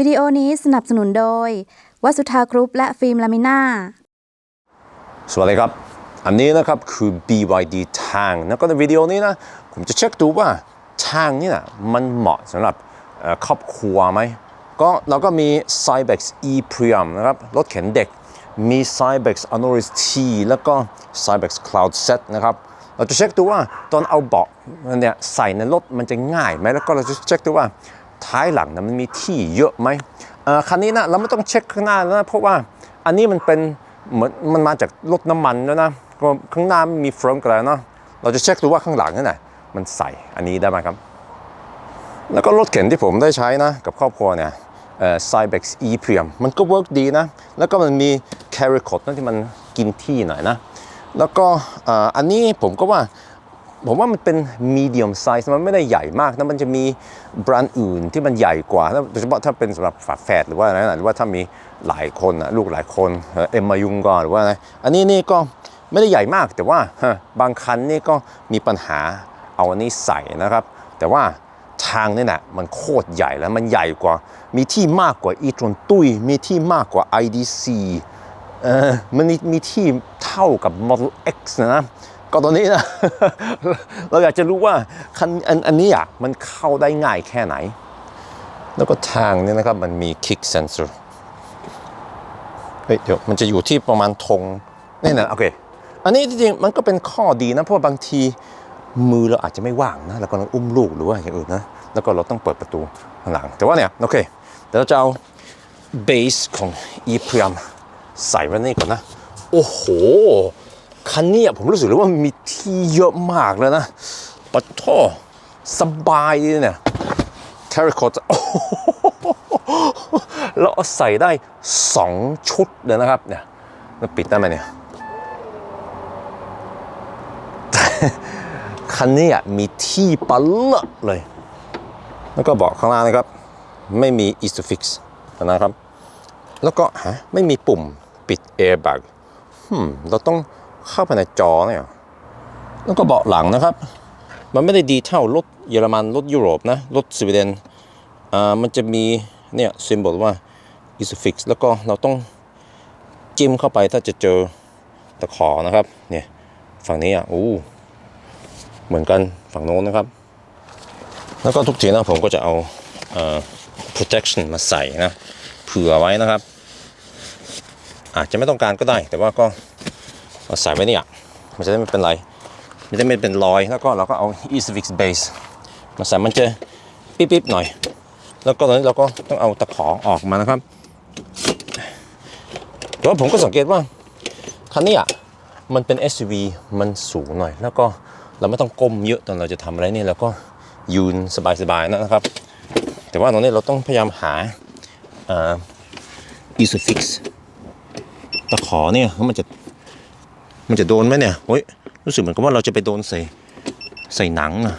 วิดีโอนี้สนับสนุนโดย วัสุธากรุ๊ปและฟิล์มลามิน่า สวัสดีครับ อันนี้นะครับคือ BYD ทางแล้วก็ในวิดีโอนี้นะ ผมจะเช็คดูว่าทางนี่นะมันเหมาะสำหรับครอบครัวไหม ก็เราก็มี Cybex e p r e m นะครับ รถเข็นเด็ก มี Cybex Honoris T แล้วก็ Cybex Cloud Set นะครับเราจะเช็คดูว่าตอนเอาเบาะนเนี่ยใส่ในรถมันจะง่ายไหมแล้วก็เราจะเช็คดูว่า ท้ายหลังนะมันมีที่เยอะไหมคันนี้นะเราไม่ต้องเช็คข้างหน้าแล้วนะเพราะว่าอันนี้มันเป็นเหมือนมันมาจากรถน้ำมันแล้วนะก็ข้างหน้ามันมีเฟิร์มกันแล้วเนาะเราจะเช็คดูว่าข้างหลังนั่นน่ะมันใส่อันนี้ได้ไหมครับ แล้วก็รถเข็นที่ผมได้ใช้นะกับครอบครัวเนี่ยเอ่อ Cybex e p r e m มันก็เวิร์กดีนะ แล้วก็มันมี carry code นั่นที่มันกินที่หน่อยนะ แล้วก็อ่ออันนี้ผมก็ว่า ผมว่ามันเป็น medium size มันไม่ได้ใหญ่มากนะมันจะมีแบรนด์อื่นที่มันใหญ่กว่าโดยเฉพาะถ้าเป็นสำหรับฝาแฝดหรือว่าอะไรนะหรือว่าถ้ามีหลายคนนะลูกหลายคนเอ็มมายุงกอนหรือว่าอะไรอันนี้นี่ก็ไม่ได้ใหญ่มากแต่ว่าบางคันนี่ก็มีปัญหาเอาอันนี้ใส่นะครับ แต่ว่าทางนี่นะมันโคตรใหญ่แล้วมันใหญ่กว่า มีที่มากกว่าอีตรนตุยมีที่มากกว่า IDC เออมันมีมีที่เท่ากับ Model X นะ ก็ตอนนี้นะ เราอยากจะรู้ว่าคันอันอันนี้อะมันเข้าได้ง่ายแค่ไหน แล้วก็ทางเนี่ยนะครับมันมี kick sensor เฮ้ยเดี๋ยวมันจะอยู่ที่ประมาณธงนี่นะโอเค อันนี้จริงๆมันก็เป็นข้อดีนะ เพราะาบางทีมือเราอาจจะไม่ว่างนะเราก็ต้องอุ้มลูกหรือว่าอย่างอื่นนะ แล้วก็เราต้องเปิดประตูข้างหลัง แต่ว่าเนี่ยโอเคเดี๋ยวเราจะเอาเบสของ e p r e m ใส่ไว้นี่ก่อนนะ โอ้โห คันนี้ผมรู้สึกเลยว่ามีที่เยอะมากเลยนะปะโทสบายดีเนี่ย t e r r a c o t t โอ้โหแล้วเอาใส่ได้สองชุดเลยนะครับเนี่ยแล้วปิดได้ไหมเนี่ยคันนี้มีที่ปะเลอะเลย แล้วก็บอกข้างล่างนะครับ ไม่มี Isofix นะครับ แล้วก็ฮะไม่มีปุ่มปิด airbag เราต้อง เข้าไปในจอเนี่ย แล้วก็เบาะหลังนะครับ มันไม่ได้ดีเท่ารถเยอรมันรถยุโรปนะรถสวีเดนอ่ามันจะมีเนี่ยซิมบลว่า Isofix แล้วก็เราต้องจิ้มเข้าไปถ้าจะเจอตะขอนะครับเนี่ยฝั่งนี้อะอู้เหมือนกันฝั่งโน้นนะครับ แล้วก็ทุกทีนะผมก็จะเอาเอ่อ protection มาใส่นะเผื่อไว้นะครับ อาจจะไม่ต้องการก็ได้ แต่ว่าก็ เอาใส่ไว้เนี่ยมันจะได้ไม่เป็นไรมันจะไม่เป็นรอยแล้วก็เราก็เอา Easifix Base มาใส่มันจะปิ๊บๆหน่อย แล้วก็ตอนนี้เราก็ต้องเอาตะขอออกมานะครับแต่ว่าผมก็สังเกตว่าคันนี้อะมันเป็น SUV มันสูงหน่อย แล้วก็เราไม่ต้องก้มเยอะตอนเราจะทำอะไรนี่เราก็ยืนสบายๆนะครับ แต่ว่าตอนนี้เราต้องพยายามหาเอ่อ Isofix ตะขอเนี่ยมันจะ มันจะโดนไหมเนี่ยโอ้ยรู้สึกเหมือนกับว่าเราจะไปโดนใส่ใส่หนังนะ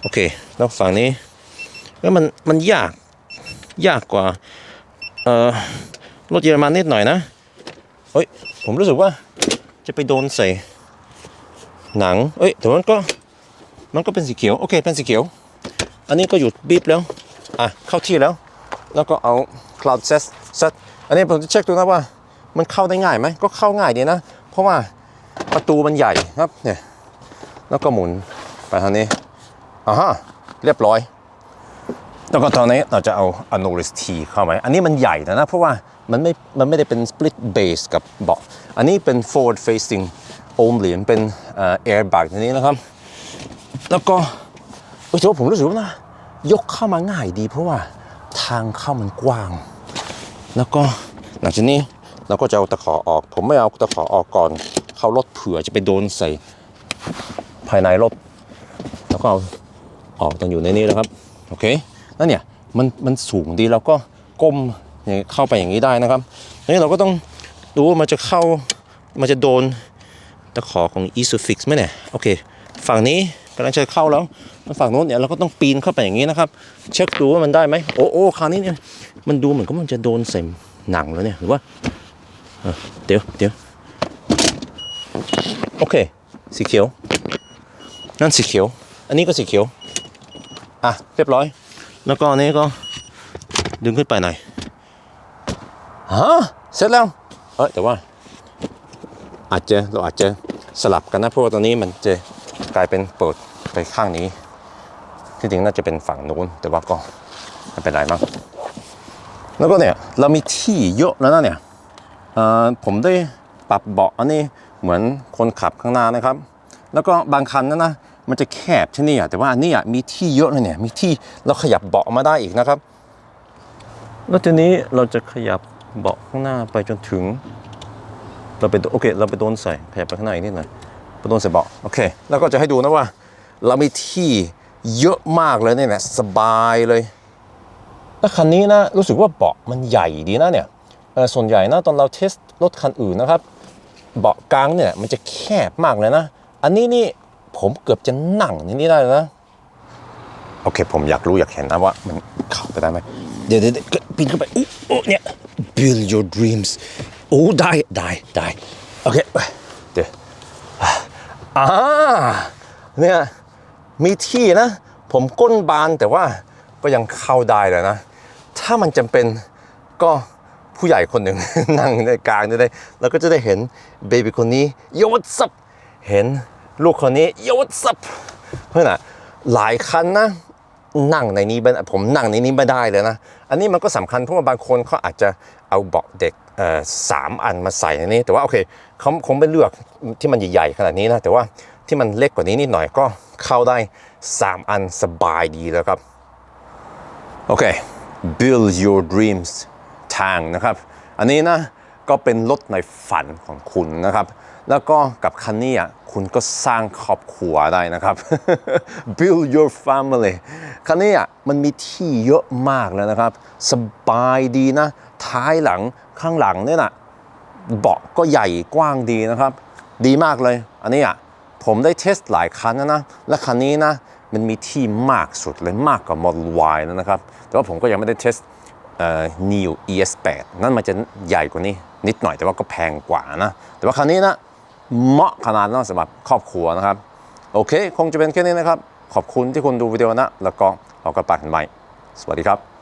โอเค แล้วฝั่งนี้ก็มันมันยากยากกว่าเอ่อรถเยอรมันนิดหน่อยนะเฮ้ยผมรู้สึกว่าจะไปโดนใส่หนังเอ้ยแต่มันก็มันก็เป็นสีเขียวโอเคเป็นสีเขียว อันนี้ก็หยุดบีบแล้วอะเข้าที่แล้ว แล้วก็เอา cloud set set อันนี้ผมจะเช็คดูนะว่า มันเข้าได้ง่ายไหมก็เข้าง่ายดีนะ ราะว่าประตูมันใหญ่ครับเนี่ยแล้วก็หมุนไปทางนี้อ่าฮะเรียบร้อย แล้วก็ตอนนี้เราจะเอา Anoris T เข้าไหมอันนี้มันใหญ่นะนะ เพราะว่ามันไม่มันไม่ได้เป็น split base กับเบาะอันนี้เป็น forward facing only มันเป็นเอ่อ airbag ตัวนี้นะครับ แล้วก็เออแต่ว่าผมรู้สึกว่านะยกเข้ามาง่ายดีเพราะว่าทางเข้ามันกว้าง แล้วก็หลังจากนี้ เราก็จะเอาตะขอออก ผมไม่เอาตะขอออกก่อน เข้ารถเผื่อจะไปโดนใส่ภายในรถแล้วก็เอาออกตอนอยู่ในนี้นะครับโอเคแล้วเนี่ยมันมันสูงดีเราก็ก้มเข้าไปอย่างนี้ได้นะครับนี้เราก็ต้องดูว่ามันจะเข้ามันจะโดนตะขอของ Isofix ไหมเนี่ยโอเค ฝั่งนี้กำลังจะเข้าแล้วฝั่งโน้นเนี่ยเราก็ต้องปีนเข้าไปอย่างนี้นะครับ เช็คดูว่ามันได้ไหมโอ้โอ้คราวนี้เนี่ยมันดูเหมือนกับมันจะโดนใส่หนังแล้วเนี่ยหรือว่า เดี๋ยวเดี๋ยวโอเค สีเขียว นั่นสีเขียว อันนี้ก็สีเขียว อะ เรียบร้อย แล้วก็อันนี้ก็ ดึงขึ้นไปหน่อยฮะเสร็จแล้ว เออแต่ว่า อาจจะเราอาจจะสลับกันนะเพราะว่าตอนนี้มันจะกลายเป็นเปิดไปข้างนี้ ที่จริงน่าจะเป็นฝั่งนู้น แต่ว่าก็ไม่เป็นไรมั้งแล้วก็เนี่ย เรามีที่เยอะแล้วนะเนี่ย ผมได้ปรับเบาะอันนี้เหมือนคนขับข้างหน้านะครับ แล้วก็บางคันนะนะมันจะแคบที่นี่อะแต่ว่าอันนี้อะมีที่เยอะเลยเนี่ยมีที่เราขยับเบาะมาได้อีกนะครับแล้วทีนี้เราจะขยับเบาะข้างหน้าไปจนถึง เราไปโอเค เราไปโดนใส่ขยับไปข้างในนิดหน่อยไปโดนใส่เบาะโอเค แล้วก็จะให้ดูนะว่า เรามีที่เยอะมากเลยเนี่ยนะสบายเลยแล้วคันนี้นะรู้สึกว่าเบาะมันใหญ่ดีนะเนี่ย ส่วนใหญ่นะตอนเราเทสรถคันอื่นนะครับ เบาะกลางเนี่ยมันจะแคบมากเลยนะ อันนี้นี่ผมเกือบจะนั่งในนี้ได้เลยนะ โอเค ผมอยากรู้อยากเห็นนะว่ามันเข้าไปได้ไหมเดี๋ยวเดี๋ยวเดี๋ยวปีนขึ้นไปอุ๊ยโอ้เนี่ย build your dreams โอ้ได้ได้ได้โอเคไปเดี๋ยวอ่าเนี่ยมีที่นะ ผมก้นบานแต่ว่าก็ยังเข้าได้เลยนะ ถ้ามันจำเป็นก็ ผู้ใหญ่คนหนึ่ง นั่งในกลางได้แล้วก็จะได้เห็นเบบีคนนี้โยวัสับเห็นลูกคนนี้โยวัสับเพราะน่ะหลายคันนะนั่งในนี้ผมนั่งในนี้ไม่ได้เลยนะ อันนี้มันก็สำคัญเพราะว่าบางคนเขาอาจจะเอาเบาะเด็กสามอันมาใส่ในนี้ แต่ว่าโอเคเขาคงไม่เลือกที่มันใหญ่ๆขนาดนี้นะแต่ว่าที่มันเล็กกว่านี้นิดหน่อยก็เข้าได้ 3 อันสบายดีแล้วครับโอเค build your dreams ทางนะครับ อันนี้นะก็เป็นรถในฝันของคุณนะครับ แล้วก็กับคันนี้อะคุณก็สร้างครอบครัวได้นะครับ build your family คันนี้อะมันมีที่เยอะมากเลยนะครับ สบายดีนะ ท้ายหลังข้างหลังเนี่ยนะเบาะก็ใหญ่กว้างดีนะครับ ดีมากเลย อันนี้อะผมได้เทสหลายคันนะนะ และคันนี้นะมันมีที่มากสุดเลยมากกว่า Model Y นะครับ แต่ว่าผมก็ยังไม่ได้เทส เอ่อ Neo ES8 นั่นมันจะใหญ่กว่านี้นิดหน่อยแต่ว่าก็แพงกว่านะ แต่ว่าคราวนี้นะเหมาะขนาดนั้นสำหรับครอบครัวนะครับ โอเค คงจะเป็นแค่นี้นะครับ ขอบคุณที่คุณดูวิดีโอนะ แล้วก็เราก็ปากกันใหม่สวัสดีครับ